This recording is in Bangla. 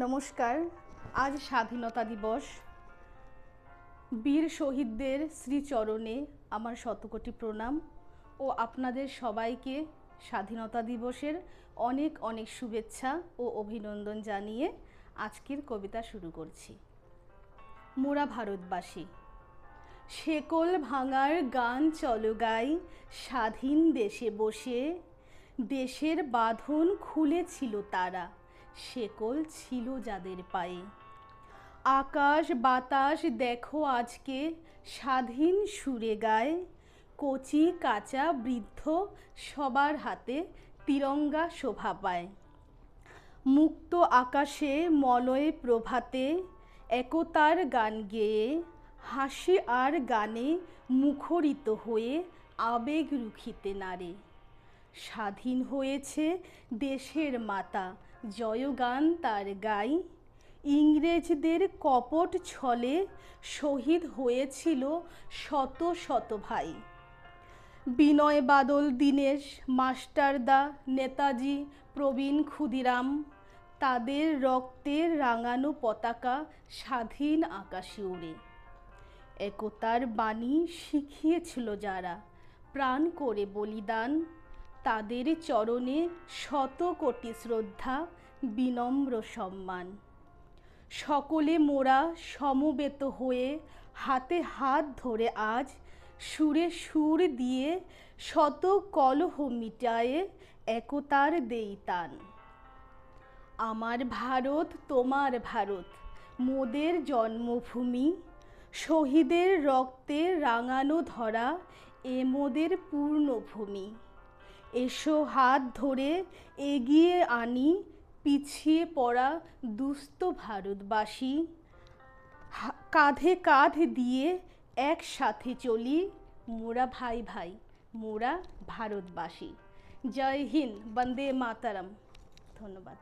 নমস্কার, আজ স্বাধীনতা দিবস। বীর শহীদদের শ্রীচরণে আমার শতকোটি প্রণাম ও আপনাদের সবাইকে স্বাধীনতা দিবসের অনেক অনেক শুভেচ্ছা ও অভিনন্দন জানিয়ে আজকের কবিতা শুরু করছি। মোরা ভারতবাসী, শেকল ভাঙার গান চলো গাই, স্বাধীন দেশে বসে, দেশের বাঁধন খুলেছিল তারা। শেকল ছিল যাদের পায়ে। আকাশ বাতাস দেখো আজকে, স্বাধীন সুরে গায়। কচি, কাঁচা, বৃদ্ধ, সবার হাতে তিরঙ্গা শোভা পায়। মুক্ত আকাশে, মলয় প্রভাতে, একতার গান গেয়ে, হাসি আর গানে মুখরিত হয়ে আবেগ রুখিতে নারে। স্বাধীন হয়েছে দেশের মাতা। জয়গান তার গাই। ইংরেজদের কপট ছলে শহীদ হয়েছিল শত শত ভাই। বিনয় বাদল দীনেশ মাস্টারদা নেতাজি, প্রবীণ ক্ষুদিরাম, তাদের রক্তের রাঙানো পতাকা স্বাধীন আকাশে উড়ে। একতার বাণী শিখিয়েছিল যারা, প্রাণ করে বলিদান। তাদের চরণে শত কোটি শ্রদ্ধা, বিনম্র সম্মান। সকলে মোরা সমবেত হয়ে হাতে হাত ধরে আজ সুরে সুর দিয়ে শত কলহ মিটায়ে একতার দেই তান। আমার ভারত, তোমার ভারত, মোদের জন্মভূমি, শহীদের রক্তে রাঙানো ধরা এ মোদের পূর্ণভূমি। এসো হাত ধরে এগিয়ে আনি, পিছিয়ে পড়া দুস্থ ভারতবাসী। কাঁধে কাঁধ দিয়ে একসাথে চলি মোরা ভাই ভাই, মোরা ভারতবাসী। জয় হিন্দ, বন্দে মাতারাম। ধন্যবাদ।